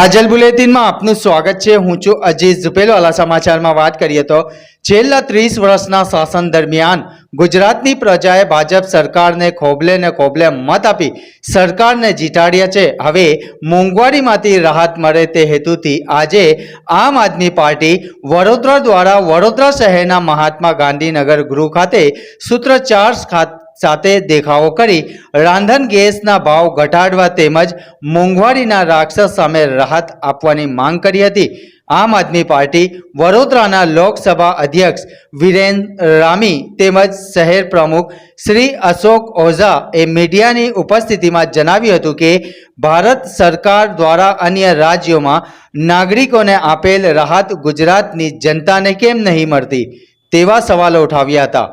કાજલ બુલેટિનમાં આપનું સ્વાગત છે. હું છું અજીત ઝુપેલવાલા સમાચારમાં વાત કરીએ તો છેલ્લા ત્રીસ વર્ષના શાસન દરમિયાન ગુજરાતની પ્રજાએ ભાજપ સરકારને ખોબલે ને ખોબલે મત આપી સરકારને જીતાડ્યા છે. હવે મોંઘવારીમાંથી રાહત મળે તે હેતુથી આજે આમ આદમી પાર્ટી વડોદરા દ્વારા વડોદરા શહેરના મહાત્મા ગાંધીનગર ગૃહ ખાતે સૂત્રચાર ખાતે સાથે દેખાવો કરી રાંધણ ગેસના ભાવ ઘટાડવા તેમજ મોંઘવારીના રાક્ષસ સામે રાહત આપવાની માંગ કરી હતી. આમ આદમી પાર્ટી વડોદરાના લોકસભા અધ્યક્ષ વિરેન રામી તેમજ શહેર પ્રમુખ શ્રી અશોક ઓઝા એ મીડિયાની ઉપસ્થિતિમાં જણાવ્યું હતું કે ભારત સરકાર દ્વારા અન્ય રાજ્યોમાં નાગરિકોને આપેલ રાહત ગુજરાતની જનતાને કેમ નહીં મળતી? તેવા સવાલો ઉઠાવ્યા હતા.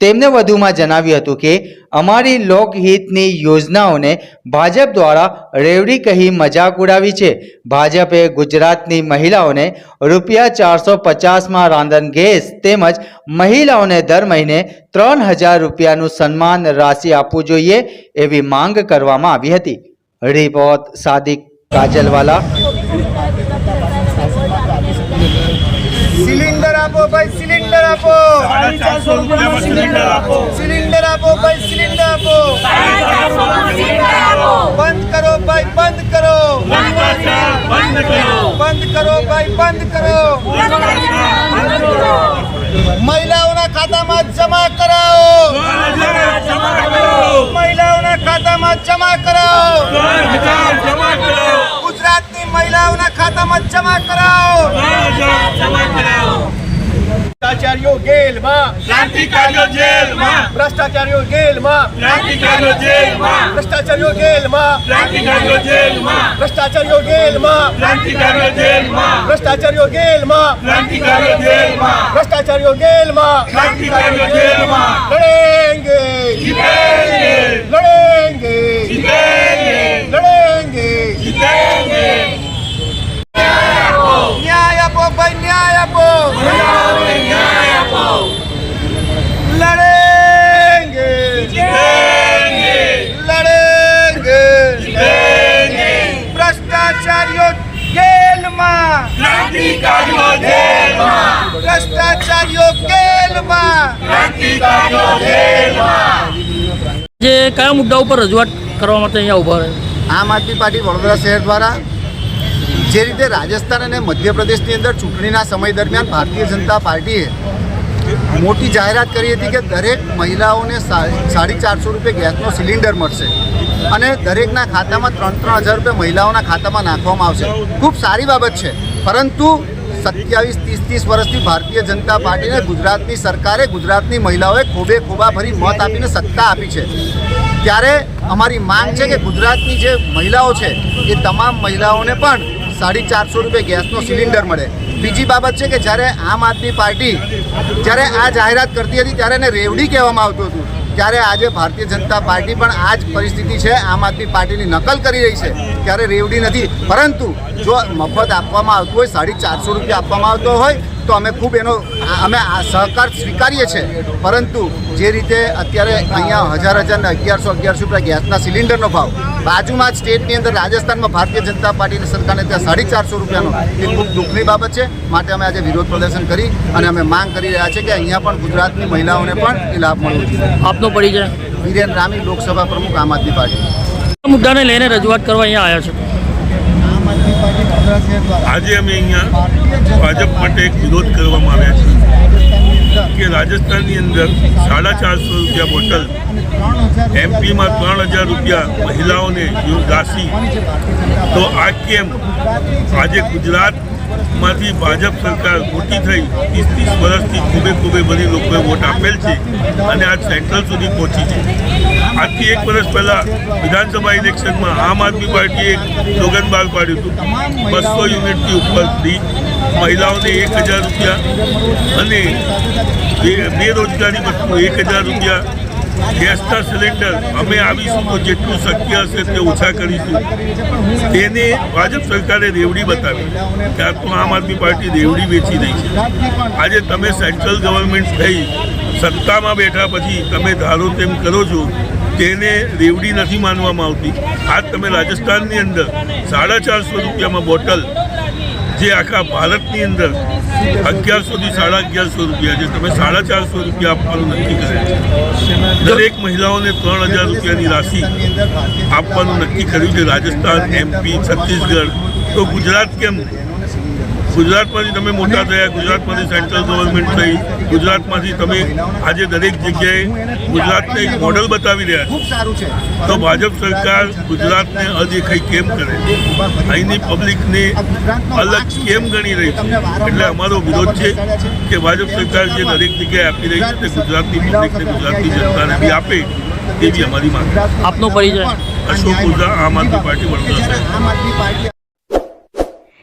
તેમને વધુમાં જણાવ્યું હતું કે, અમારી લોકહિતની યોજનાઓને ભાજપ દ્વારા રેવડી કહી મજાક ઉડાવી છે. ભાજપે ગુજરાતની મહિલાઓને રૂપિયા ચારસો પચાસમાં રાંધણ ગેસ તેમજ મહિલાઓને દર મહિને ત્રણ હજાર રૂપિયાનું સન્માન રાશિ આપવું જોઈએ એવી માંગ કરવામાં આવી હતી. રિપોર્ટ સાદિક કાજલવાલા. સિલિન્ડર આપો ભાઈ આપો. સિલિન્ડર આપો. ભાઈ સિલિન્ડર આપો. બંધ કરો ભાઈ બંધ કરો. બંધ કરો ભાઈ બંધ કરો. મહિલાઓના ખાતામાં જમા કરાવો. મહિલાઓના ખાતામાં જમા કરાવો. ગુજરાતની મહિલાઓના ખાતામાં જમા કરાવો ત્રણ હજાર જમા કરાવો ભ્રષ્ટાચારીઓ જેલમાં. ક્રાંતિકારીઓ જેલમાં. ભ્રષ્ટાચારીઓ જેલમાં. ક્રાંતિકારીઓ જેલમાં. ભ્રષ્ટાચારીઓ જેલમાં. ક્રાંતિકારીઓ જેલમાં. ભ્રષ્ટાચારીઓ જેલમાં. ક્રાંતિકારીઓ જેલમાં. ભ્રષ્ટાચારીઓ જેલમાં. ક્રાંતિકારીઓ જેલમાં. ભ્રષ્ટાચારીઓ જેલમાં. ક્રાંતિકારીઓ જેલમાં. લડેંગે જીતેંગે લડેંગે જીતેંગે લડેંગે જીતેંગે ન્યાય આપો ભાઈ ન્યાય આપો મહિલાઓને ન્યાય આપો લડેંગે જીતેંગે લડેંગે જીતેંગે ભ્રષ્ટાચારીઓ જેલમાં ક્રાંતિકારીઓ જેલમાં ભ્રષ્ટાચારીઓ જેલમાં ક્રાંતિકારીઓ જેલમાં જે કયા મુદ્દા ઉપર રજૂઆત કરવા માટે અહીંયા ઊભા રહે? આમ આદમી પાર્ટી વડોદરા શહેર દ્વારા જે રીતે રાજસ્થાન અને મધ્યપ્રદેશની અંદર ચૂંટણીના સમય દરમિયાન ભારતીય જનતા પાર્ટીએ મોટી જાહેરાત કરી હતી કે દરેક મહિલાઓને સાડી ચારસો રૂપિયા ગેસનો સિલિન્ડર મળશે અને દરેકના ખાતામાં ત્રણ ત્રણ હજાર રૂપિયા મહિલાઓના ખાતામાં નાખવામાં આવશે. ખૂબ સારી બાબત છે. પરંતુ સત્યાવીસ, ત્રીસ ત્રીસ વર્ષથી ભારતીય જનતા પાર્ટીને ગુજરાતની સરકારે ગુજરાતની મહિલાઓએ ખોબે ખોબા ભરી મત આપીને સત્તા આપી છે. ત્યારે અમારી માંગ છે કે ગુજરાતની જે મહિલાઓ છે, એ તમામ મહિલાઓને પણ સાડી ચારસો રૂપિયા ગેસનો સિલિન્ડર મળે. બીજી બાબત છે કે જ્યારે આમ આદમી પાર્ટી જ્યારે આ જાહેરાત કરતી હતી ત્યારે એને રેવડી કહેવામાં આવતું હતું. ત્યારે આજે ભારતીય જનતા પાર્ટી પણ આ જ પરિસ્થિતિ છે. આમ આદમી પાર્ટીની નકલ કરી રહી છે. ત્યારે રેવડી નથી. પરંતુ જો મફત આપવામાં આવતું હોય, સાડી ચારસો રૂપિયા આપવામાં આવતો હોય, તો અમે ખૂબ એનો અમે આ સહકાર સ્વીકારીએ છીએ. પરંતુ જે રીતે અત્યારે અહીંયા હજાર હજારને અગિયારસો અગિયારસો રૂપિયા ગેસના સિલિન્ડરનો ભાવ બાજુમાં જ સ્ટેટની અંદર રાજસ્થાનમાં ભારતીય જનતા પાર્ટીની સરકારને ત્યાં સાડી ચારસો રૂપિયાનો એ ખૂબ દુઃખની બાબત છે. માટે અમે આજે વિરોધ પ્રદર્શન કરી અને અમે માંગ કરી રહ્યા છીએ કે અહીંયા પણ ગુજરાતની મહિલાઓને પણ એ લાભ મળવો જોઈએ. આપનો પરિચય? વિરેન રામી લોકસભા પ્રમુખ આમ આદમી પાર્ટી. મુદ્દાને લઈને રજૂઆત કરવા અહીંયા આવ્યા છો. આમ આદમી પાર્ટી વડોદરા શહેર દ્વારા આજે અમે અહીંયા ભાજપ માટે એક વિરોધ કરવામાં આવ્યા છે કે રાજસ્થાનની અંદર સાડા ચારસો રૂપિયા બોટલ એમપીમાં ત્રણ હજાર રૂપિયા મહિલાઓને યુ- રાશિ તો આ કેમ? આજે ગુજરાતમાંથી ભાજપ સરકાર મોટી થઈ ત્રીસ ત્રીસ વર્ષથી ખૂબે ખૂબે બધી લોકોએ વોટ આપેલ છે અને આજ સેન્ટ્રલ સુધી પહોંચી છે. આજથી એક વર્ષ પહેલાં વિધાનસભા ઇલેક્શનમાં આમ આદમી પાર્ટીએ સ્લોગન બહાર પાડ્યું હતું, બસો યુનિટથી ઉપર ફ્રી મહિલાઓને એક હજાર રૂપિયા અને બેરોજગારી વસ્તુ એક હજાર રૂપિયા ગેસના સિલિન્ડર અમે આવીશું તો જેટલું શક્ય હશે તે ઓછા કરીશું. તેને ભાજપ સરકારે રેવડી બતાવી કે તો આમ આદમી પાર્ટી રેવડી વેચી રહી છે. આજે તમે સેન્ટ્રલ ગવર્મેન્ટ થઈ સત્તામાં બેઠા પછી તમે ધારો તેમ કરો છો, તેને રેવડી નથી માનવામાં આવતી. આજ તમે રાજસ્થાનની અંદર સાડા ચારસો રૂપિયામાં બોટલ જે આખા ભારતની અંદર અગિયારસોથી સાડા અગિયારસો રૂપિયા છે તમે સાડા ચારસો રૂપિયા આપવાનું નક્કી કર્યું દરેક મહિલાઓને ત્રણ હજાર રૂપિયાની રાશિ આપવાનું નક્કી કર્યું છે. રાજસ્થાન એમપી છત્તીસગઢ. તો ગુજરાત કેમ નહીં? ગુજરાતમાંથી તમે મોટા થયા ગુજરાતમાંથી સેન્ટ્રલ ગવર્મેન્ટ થઈ ગુજરાતમાંથી તમે આજે દરેક જગ્યાએ ગુજરાતને એક મોડલ બતાવી રહ્યા છે. તો ભાજપ સરકાર ગુજરાતને અદેખાઈ કેમ કરે? અહીંની પબ્લિકને અલગ કેમ ગણી રહી છે? એટલે અમારો વિરોધ છે કે ભાજપ સરકાર જે દરેક જગ્યાએ આપી રહી છે તે ગુજરાતની પબ્લિકને ગુજરાતની જનતાને બી આપે એવી અમારી માંગ. આપનો પરિચય. અશોક ઉઝા આમ આદમી પાર્ટી વડોદરા